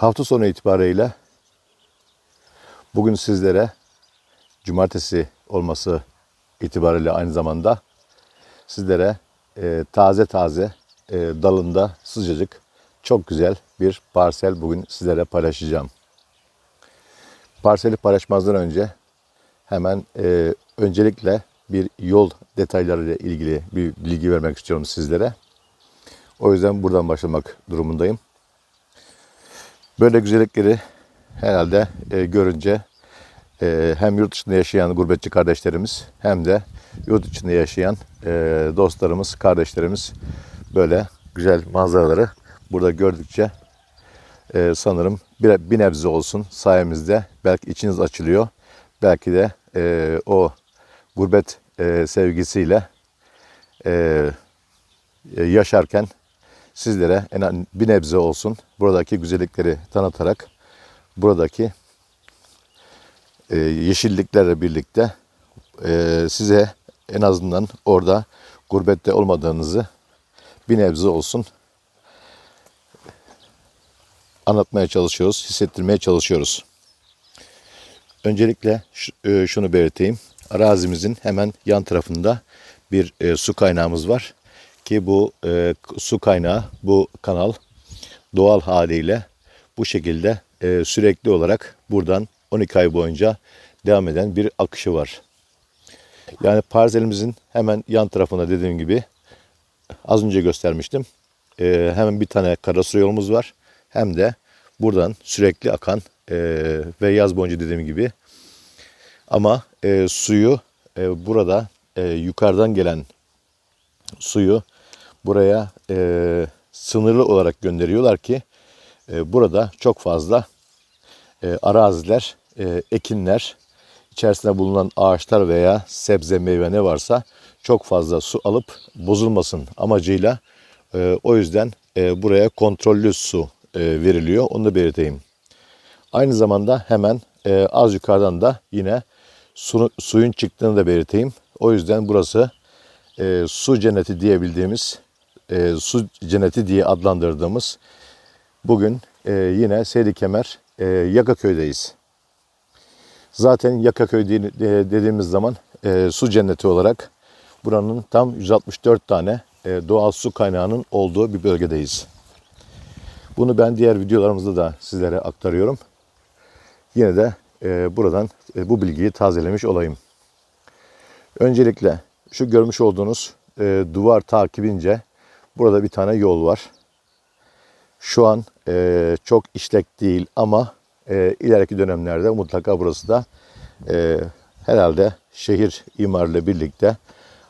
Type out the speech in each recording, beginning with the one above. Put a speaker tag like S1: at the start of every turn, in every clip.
S1: Hafta sonu itibariyle bugün sizlere cumartesi olması itibariyle aynı zamanda sizlere e, taze taze e, dalında sıcacık çok güzel bir parsel bugün sizlere paylaşacağım. Parseli paylaşmazdan önce hemen e, öncelikle bir yol detaylarıyla ilgili bir bilgi vermek istiyorum sizlere. O yüzden buradan başlamak durumundayım. Böyle güzellikleri herhalde e, görünce e, hem yurt dışında yaşayan gurbetçi kardeşlerimiz hem de yurt içinde yaşayan e, dostlarımız, kardeşlerimiz böyle güzel manzaraları burada gördükçe e, sanırım bir, bir nebze olsun sayemizde belki içiniz açılıyor. Belki de e, o gurbet e, sevgisiyle e, yaşarken sizlere en bir nebze olsun buradaki güzellikleri tanıtarak buradaki e, yeşilliklerle birlikte e, size en azından orada gurbette olmadığınızı bir nebze olsun anlatmaya çalışıyoruz, hissettirmeye çalışıyoruz. Öncelikle e, şunu belirteyim. Arazimizin hemen yan tarafında bir e, su kaynağımız var. Ki bu e, su kaynağı, bu kanal doğal haliyle bu şekilde e, sürekli olarak buradan 12 ay boyunca devam eden bir akışı var. Yani parselimizin hemen yan tarafında dediğim gibi az önce göstermiştim. E, hemen bir tane karasur yolumuz var. Hem de buradan sürekli akan e, ve yaz boyunca dediğim gibi ama e, suyu e, burada e, yukarıdan gelen suyu buraya e, sınırlı olarak gönderiyorlar ki e, burada çok fazla e, araziler, e, ekinler, içerisinde bulunan ağaçlar veya sebze meyve ne varsa çok fazla su alıp bozulmasın amacıyla e, o yüzden e, buraya kontrollü su e, veriliyor. Onu da belirteyim. Aynı zamanda hemen e, az yukarıdan da yine su, suyun çıktığını da belirteyim. O yüzden burası e, su cenneti diyebildiğimiz, e, su cenneti diye adlandırdığımız bugün e, yine Seydi Kemer e, Yakaköy'deyiz. Zaten Yakaköy de- dediğimiz zaman e, su cenneti olarak buranın tam 164 tane e, doğal su kaynağının olduğu bir bölgedeyiz. Bunu ben diğer videolarımızda da sizlere aktarıyorum. Yine de e, buradan e, bu bilgiyi tazelemiş olayım. Öncelikle şu görmüş olduğunuz e, duvar takibince burada bir tane yol var. Şu an e, çok işlek değil ama e, ileriki dönemlerde mutlaka burası da e, herhalde şehir imarıyla birlikte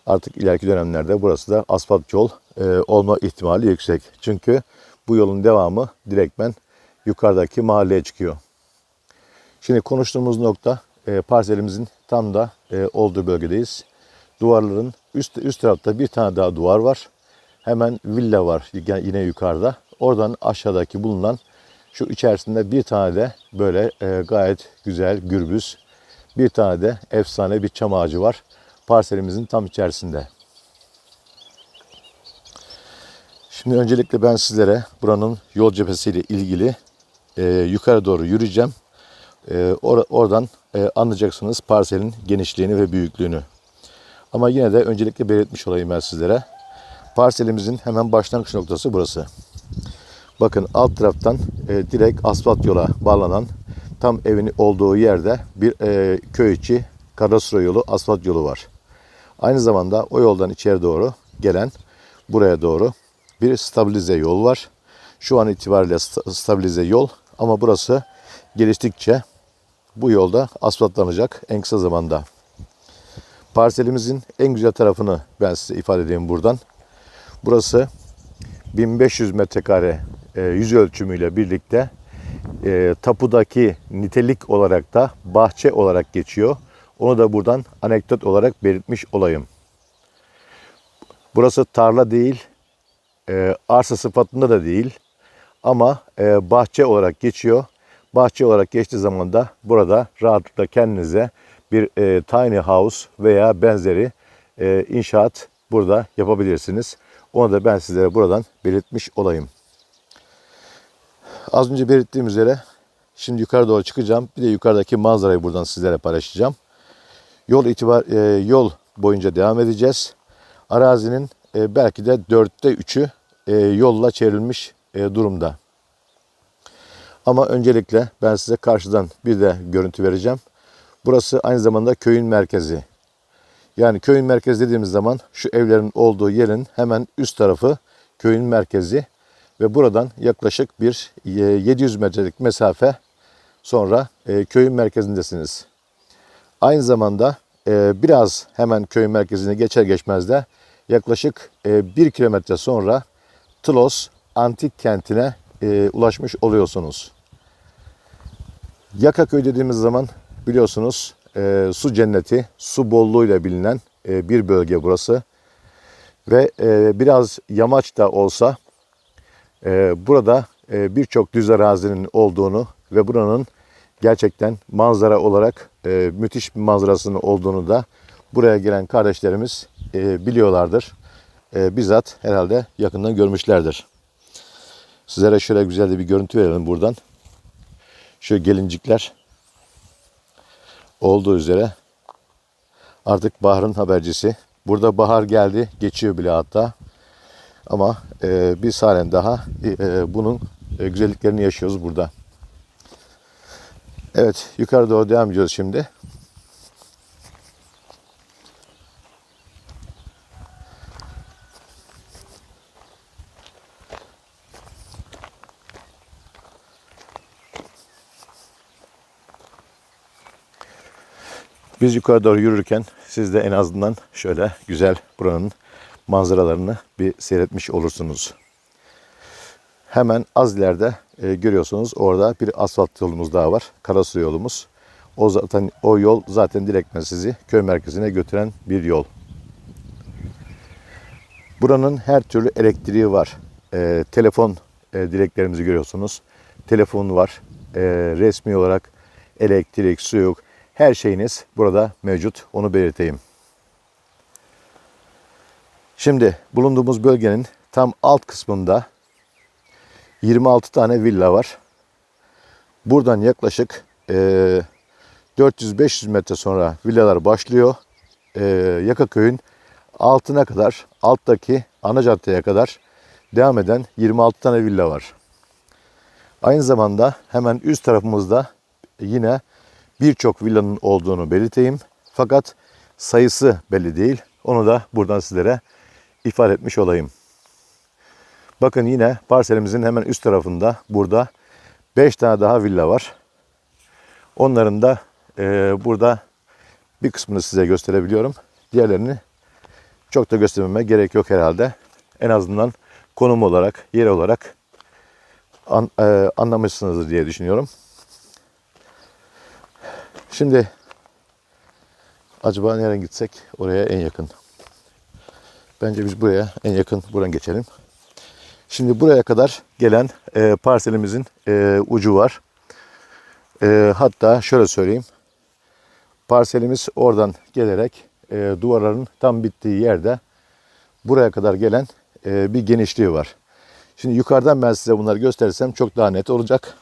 S1: artık ileriki dönemlerde burası da asfalt yol e, olma ihtimali yüksek. Çünkü bu yolun devamı direktmen yukarıdaki mahalleye çıkıyor. Şimdi konuştuğumuz nokta e, parselimizin tam da e, olduğu bölgedeyiz. Duvarların üst üst tarafta bir tane daha duvar var. Hemen villa var yine yukarıda. Oradan aşağıdaki bulunan şu içerisinde bir tane de böyle e, gayet güzel gürbüz bir tane de efsane bir çam ağacı var. Parselimizin tam içerisinde. Şimdi öncelikle ben sizlere buranın yol cephesiyle ilgili e, yukarı doğru yürüyeceğim. E, or- oradan e, anlayacaksınız parselin genişliğini ve büyüklüğünü. Ama yine de öncelikle belirtmiş olayım ben sizlere. Parselimizin hemen başlangıç noktası burası. Bakın alt taraftan e, direkt asfalt yola bağlanan tam evin olduğu yerde bir e, köy içi karasura yolu, asfalt yolu var. Aynı zamanda o yoldan içeri doğru gelen buraya doğru bir stabilize yol var. Şu an itibariyle sta- stabilize yol ama burası geliştikçe bu yolda asfaltlanacak en kısa zamanda. Parselimizin en güzel tarafını ben size ifade edeyim buradan. Burası 1500 metrekare e, yüz ölçümüyle birlikte e, tapudaki nitelik olarak da bahçe olarak geçiyor. Onu da buradan anekdot olarak belirtmiş olayım. Burası tarla değil, e, arsa sıfatında da değil ama e, bahçe olarak geçiyor. Bahçe olarak geçtiği zaman da burada rahatlıkla kendinize bir e, tiny house veya benzeri e, inşaat burada yapabilirsiniz. Onu da ben sizlere buradan belirtmiş olayım. Az önce belirttiğim üzere şimdi yukarı doğru çıkacağım. Bir de yukarıdaki manzarayı buradan sizlere paylaşacağım. Yol itibar e, yol boyunca devam edeceğiz. Arazinin e, belki de dörtte üçü e, yolla çevrilmiş e, durumda. Ama öncelikle ben size karşıdan bir de görüntü vereceğim. Burası aynı zamanda köyün merkezi. Yani köyün merkezi dediğimiz zaman şu evlerin olduğu yerin hemen üst tarafı köyün merkezi ve buradan yaklaşık bir e, 700 metrelik mesafe sonra e, köyün merkezindesiniz. Aynı zamanda e, biraz hemen köyün merkezine geçer geçmez de yaklaşık e, 1 kilometre sonra Tlos antik kentine e, ulaşmış oluyorsunuz. Yakaköy dediğimiz zaman biliyorsunuz e, su cenneti, su bolluğuyla bilinen e, bir bölge burası. Ve e, biraz yamaç da olsa e, burada e, birçok düz arazinin olduğunu ve buranın gerçekten manzara olarak e, müthiş bir manzarasının olduğunu da buraya gelen kardeşlerimiz e, biliyorlardır. E, bizzat herhalde yakından görmüşlerdir. Sizlere şöyle güzel bir görüntü verelim buradan. Şu gelincikler olduğu üzere artık baharın habercisi. Burada bahar geldi, geçiyor bile hatta. Ama e, biz halen daha e, bunun e, güzelliklerini yaşıyoruz burada. Evet, yukarı doğru devam ediyoruz şimdi. Biz yukarı doğru yürürken siz de en azından şöyle güzel buranın manzaralarını bir seyretmiş olursunuz. Hemen az ileride e, görüyorsunuz orada bir asfalt yolumuz daha var. Karasu yolumuz. O zaten o yol zaten direktmen sizi köy merkezine götüren bir yol. Buranın her türlü elektriği var. E, telefon e, direklerimizi görüyorsunuz. Telefon var. E, resmi olarak elektrik, su yok. Her şeyiniz burada mevcut. Onu belirteyim. Şimdi bulunduğumuz bölgenin tam alt kısmında 26 tane villa var. Buradan yaklaşık e, 400-500 metre sonra villalar başlıyor. E, Yakaköy'ün altına kadar, alttaki ana caddeye kadar devam eden 26 tane villa var. Aynı zamanda hemen üst tarafımızda yine birçok villanın olduğunu belirteyim. Fakat sayısı belli değil. Onu da buradan sizlere ifade etmiş olayım. Bakın yine parselimizin hemen üst tarafında burada 5 tane daha villa var. Onların da e, burada bir kısmını size gösterebiliyorum. Diğerlerini çok da göstermeme gerek yok herhalde. En azından konum olarak, yer olarak an, e, anlamışsınızdır diye düşünüyorum. Şimdi acaba nereye gitsek oraya en yakın. Bence biz buraya en yakın buradan geçelim. Şimdi buraya kadar gelen e, parselimizin e, ucu var. E, hatta şöyle söyleyeyim. Parselimiz oradan gelerek e, duvarların tam bittiği yerde buraya kadar gelen e, bir genişliği var. Şimdi yukarıdan ben size bunları gösterirsem çok daha net olacak.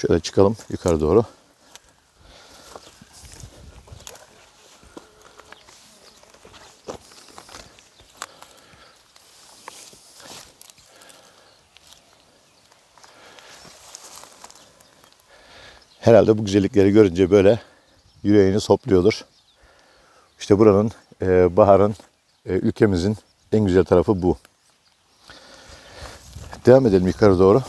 S1: Şöyle çıkalım yukarı doğru. Herhalde bu güzellikleri görünce böyle yüreğiniz hopluyordur. İşte buranın, e, baharın, e, ülkemizin en güzel tarafı bu. Devam edelim yukarı doğru.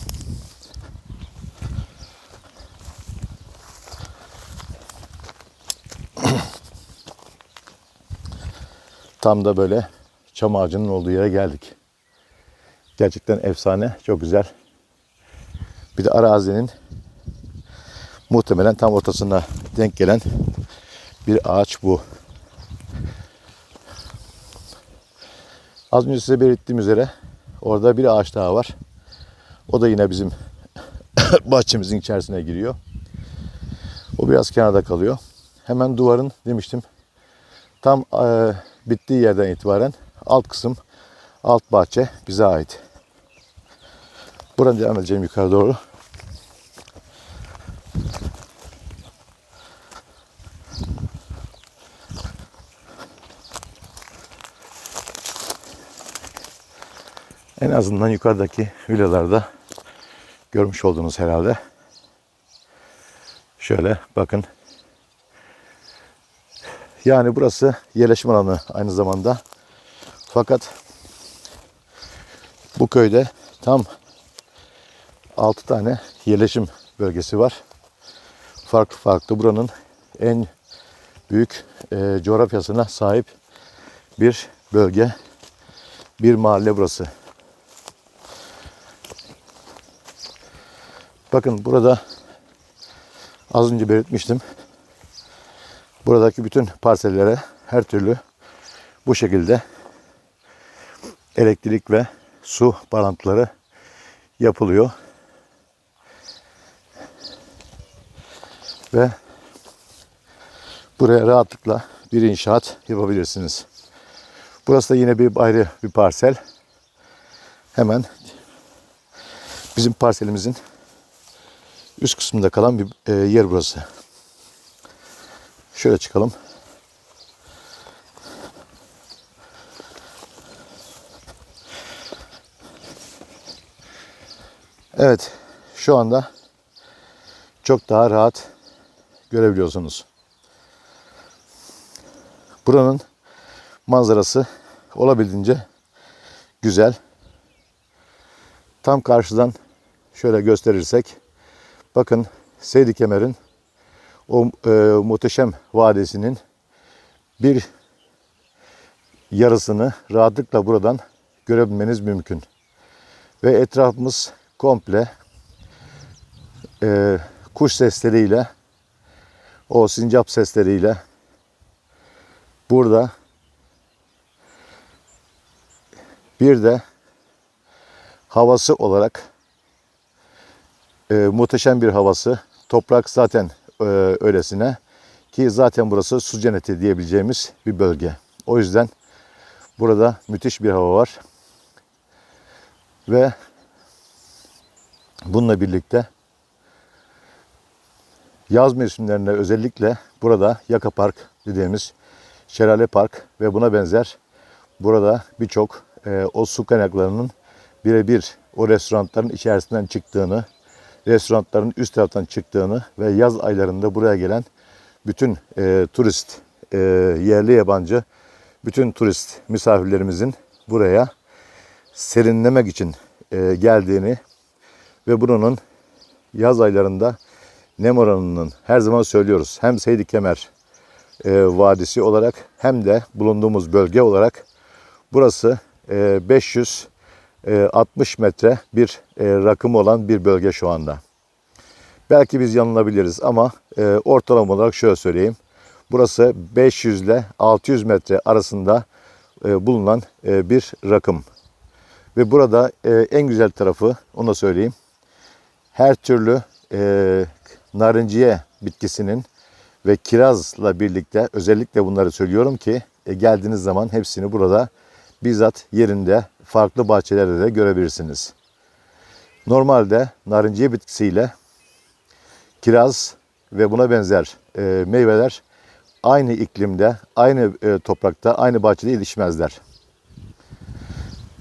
S1: Tam da böyle çam ağacının olduğu yere geldik. Gerçekten efsane, çok güzel. Bir de arazinin muhtemelen tam ortasına denk gelen bir ağaç bu. Az önce size belirttiğim üzere orada bir ağaç daha var. O da yine bizim bahçemizin içerisine giriyor. O biraz kenarda kalıyor. Hemen duvarın demiştim tam e, bittiği yerden itibaren alt kısım Alt bahçe bize ait. Buradan devam edeceğim yukarı doğru. En azından yukarıdaki villalarda görmüş olduğunuz herhalde. Şöyle bakın. Yani burası yerleşim alanı aynı zamanda. Fakat bu köyde tam 6 tane yerleşim bölgesi var. Farklı farklı buranın en büyük e, coğrafyasına sahip bir bölge, bir mahalle burası. Bakın burada az önce belirtmiştim. Buradaki bütün parsellere her türlü bu şekilde elektrik ve su bağlantıları yapılıyor. Ve buraya rahatlıkla bir inşaat yapabilirsiniz. Burası da yine bir ayrı bir parsel. Hemen bizim parselimizin üst kısmında kalan bir e, yer burası. Şöyle çıkalım. Evet, şu anda çok daha rahat görebiliyorsunuz. Buranın manzarası olabildiğince güzel. Tam karşıdan şöyle gösterirsek bakın Seydi Kemer'in o e, muhteşem vadisinin bir yarısını rahatlıkla buradan görebilmeniz mümkün. Ve etrafımız komple e, kuş sesleriyle, o sincap sesleriyle burada bir de havası olarak e, muhteşem bir havası. Toprak zaten e, öylesine ki zaten burası su cenneti diyebileceğimiz bir bölge. O yüzden burada müthiş bir hava var. Ve bununla birlikte yaz mevsimlerinde özellikle burada Yaka Park dediğimiz Şelale Park ve buna benzer burada birçok e, o su kaynaklarının birebir o restoranların içerisinden çıktığını, restoranların üst taraftan çıktığını ve yaz aylarında buraya gelen bütün e, turist, e, yerli yabancı, bütün turist misafirlerimizin buraya serinlemek için e, geldiğini ve buranın yaz aylarında nem oranının her zaman söylüyoruz. Hem Seydi Kemer e, Vadisi olarak hem de bulunduğumuz bölge olarak burası e, 560 metre bir e, rakım olan bir bölge şu anda. Belki biz yanılabiliriz ama e, ortalama olarak şöyle söyleyeyim. Burası 500 ile 600 metre arasında e, bulunan bir rakım. Ve burada en güzel tarafı onu söyleyeyim. Her türlü narinciye bitkisinin ve kirazla birlikte özellikle bunları söylüyorum ki geldiğiniz zaman hepsini burada bizzat yerinde farklı bahçelerde de görebilirsiniz. Normalde narinciye bitkisiyle kiraz ve buna benzer e, meyveler aynı iklimde, aynı e, toprakta, aynı bahçede yetişmezler.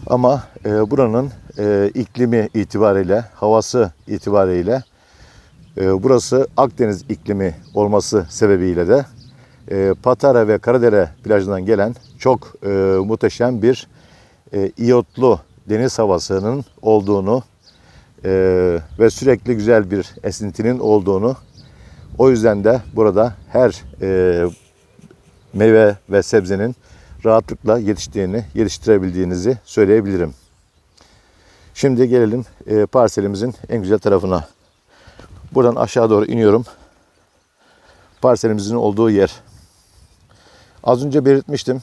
S1: Ama e, buranın e, iklimi itibariyle, havası itibariyle e, burası Akdeniz iklimi olması sebebiyle de e, Patara ve Karadere plajından gelen çok e, muhteşem bir e, iyotlu deniz havasının olduğunu e, ve sürekli güzel bir esintinin olduğunu o yüzden de burada her e, meyve ve sebzenin rahatlıkla yetiştiğini, yetiştirebildiğinizi söyleyebilirim. Şimdi gelelim e, parselimizin en güzel tarafına. Buradan aşağı doğru iniyorum. Parselimizin olduğu yer. Az önce belirtmiştim.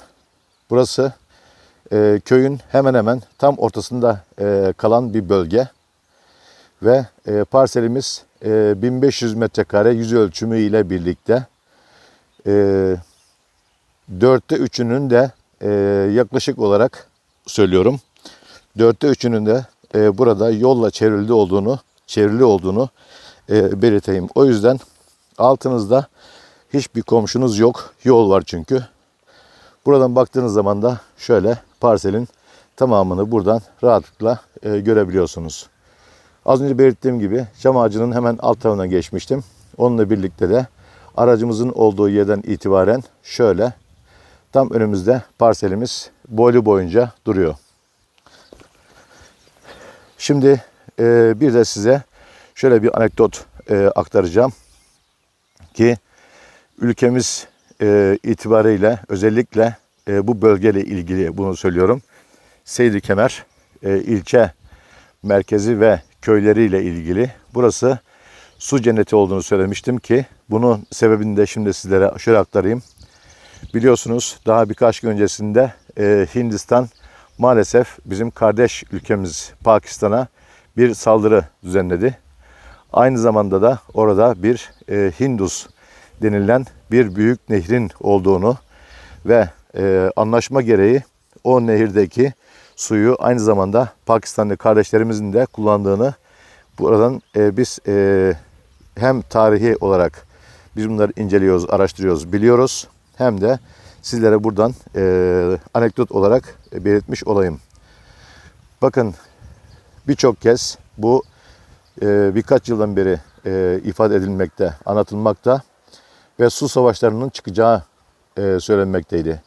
S1: Burası e, köyün hemen hemen tam ortasında e, kalan bir bölge. Ve e, parselimiz e, 1500 metrekare yüz ölçümü ile birlikte e, dörtte üçünün de e, yaklaşık olarak söylüyorum. Dörtte üçünün de e, burada yolla çevrildi olduğunu, çevrili olduğunu e, belirteyim. O yüzden altınızda hiçbir komşunuz yok. Yol var çünkü. Buradan baktığınız zaman da şöyle parselin tamamını buradan rahatlıkla e, görebiliyorsunuz. Az önce belirttiğim gibi çam ağacının hemen alt tarafına geçmiştim. Onunla birlikte de aracımızın olduğu yerden itibaren şöyle tam önümüzde parselimiz boylu boyunca duruyor. Şimdi e, bir de size şöyle bir anekdot e, aktaracağım ki ülkemiz e, itibariyle özellikle e, bu bölgeyle ilgili bunu söylüyorum. Seydi Kemer e, ilçe merkezi ve köyleriyle ilgili. Burası su cenneti olduğunu söylemiştim ki bunun sebebini de şimdi sizlere şöyle aktarayım. Biliyorsunuz daha birkaç gün öncesinde e, Hindistan maalesef bizim kardeş ülkemiz Pakistan'a bir saldırı düzenledi. Aynı zamanda da orada bir e, Hindus denilen bir büyük nehrin olduğunu ve e, anlaşma gereği o nehirdeki suyu aynı zamanda Pakistanlı kardeşlerimizin de kullandığını buradan e, biz e, hem tarihi olarak biz bunları inceliyoruz, araştırıyoruz, biliyoruz. Hem de sizlere buradan e, anekdot olarak belirtmiş olayım. Bakın birçok kez bu e, birkaç yıldan beri e, ifade edilmekte, anlatılmakta ve su savaşlarının çıkacağı e, söylenmekteydi.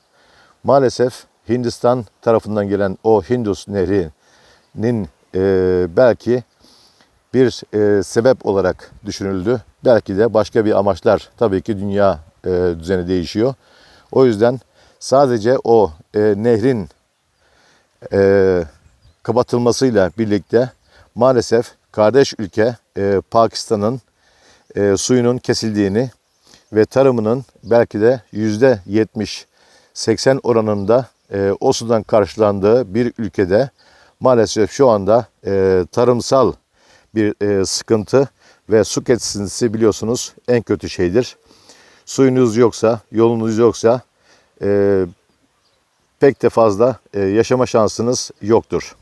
S1: Maalesef Hindistan tarafından gelen o Hindus Nehri'nin e, belki bir e, sebep olarak düşünüldü. Belki de başka bir amaçlar. Tabii ki dünya e, düzeni değişiyor. O yüzden sadece o e, nehrin e, kapatılmasıyla birlikte maalesef kardeş ülke e, Pakistan'ın e, suyunun kesildiğini ve tarımının belki de yüzde 70-80 oranında e, o sudan karşılandığı bir ülkede maalesef şu anda e, tarımsal bir e, sıkıntı ve su kesintisi biliyorsunuz en kötü şeydir. Suyunuz yoksa, yolunuz yoksa e, pek de fazla e, yaşama şansınız yoktur.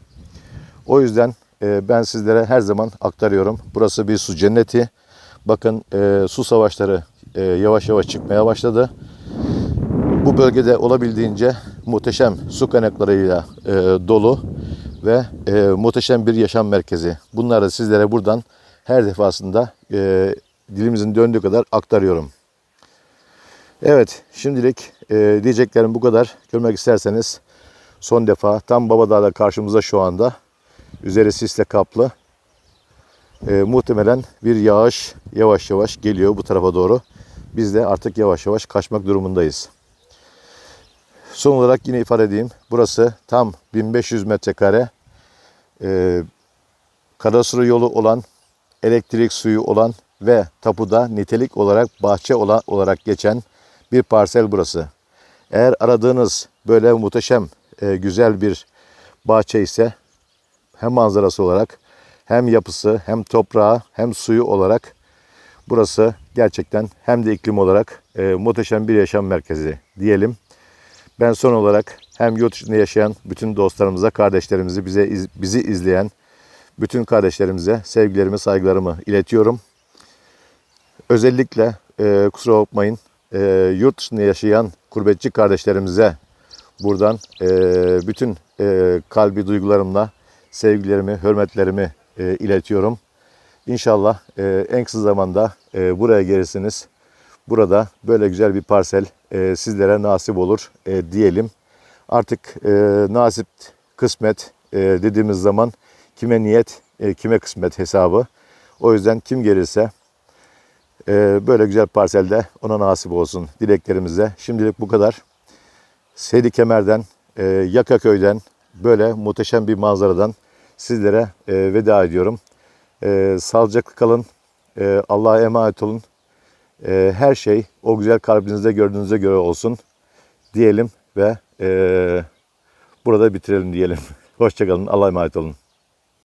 S1: O yüzden e, ben sizlere her zaman aktarıyorum. Burası bir su cenneti. Bakın e, su savaşları e, yavaş yavaş çıkmaya başladı. Bu bölgede olabildiğince muhteşem su kaynaklarıyla e, dolu ve e, muhteşem bir yaşam merkezi. Bunları sizlere buradan her defasında e, dilimizin döndüğü kadar aktarıyorum. Evet, şimdilik e, diyeceklerim bu kadar. Görmek isterseniz son defa tam Babadağ'da karşımızda şu anda. Üzeri sisle kaplı. E, muhtemelen bir yağış yavaş yavaş geliyor bu tarafa doğru. Biz de artık yavaş yavaş kaçmak durumundayız. Son olarak yine ifade edeyim. Burası tam 1500 metrekare e, kadastro yolu olan, elektrik suyu olan ve tapuda nitelik olarak bahçe olan, olarak geçen bir parsel burası. Eğer aradığınız böyle muhteşem, e, güzel bir bahçe ise hem manzarası olarak hem yapısı hem toprağı hem suyu olarak burası gerçekten hem de iklim olarak e, muhteşem bir yaşam merkezi diyelim. Ben son olarak hem yurt dışında yaşayan bütün dostlarımıza, kardeşlerimizi, bize bizi izleyen bütün kardeşlerimize sevgilerimi, saygılarımı iletiyorum. Özellikle e, kusura bakmayın e, yurt dışında yaşayan gurbetçi kardeşlerimize buradan e, bütün e, kalbi duygularımla sevgilerimi, hürmetlerimi e, iletiyorum. İnşallah e, en kısa zamanda e, buraya gelirsiniz. Burada böyle güzel bir parsel e, sizlere nasip olur e, diyelim. Artık e, nasip, kısmet e, dediğimiz zaman kime niyet, e, kime kısmet hesabı. O yüzden kim gelirse e, böyle güzel parselde ona nasip olsun dileklerimize. Şimdilik bu kadar. Seydi Kemer'den, e, Yakaköy'den böyle muhteşem bir manzaradan sizlere e, veda ediyorum. E, sağlıcaklı kalın. E, Allah'a emanet olun. E, her şey o güzel kalbinizde gördüğünüze göre olsun diyelim ve e, burada bitirelim diyelim. Hoşçakalın. Allah'a emanet olun.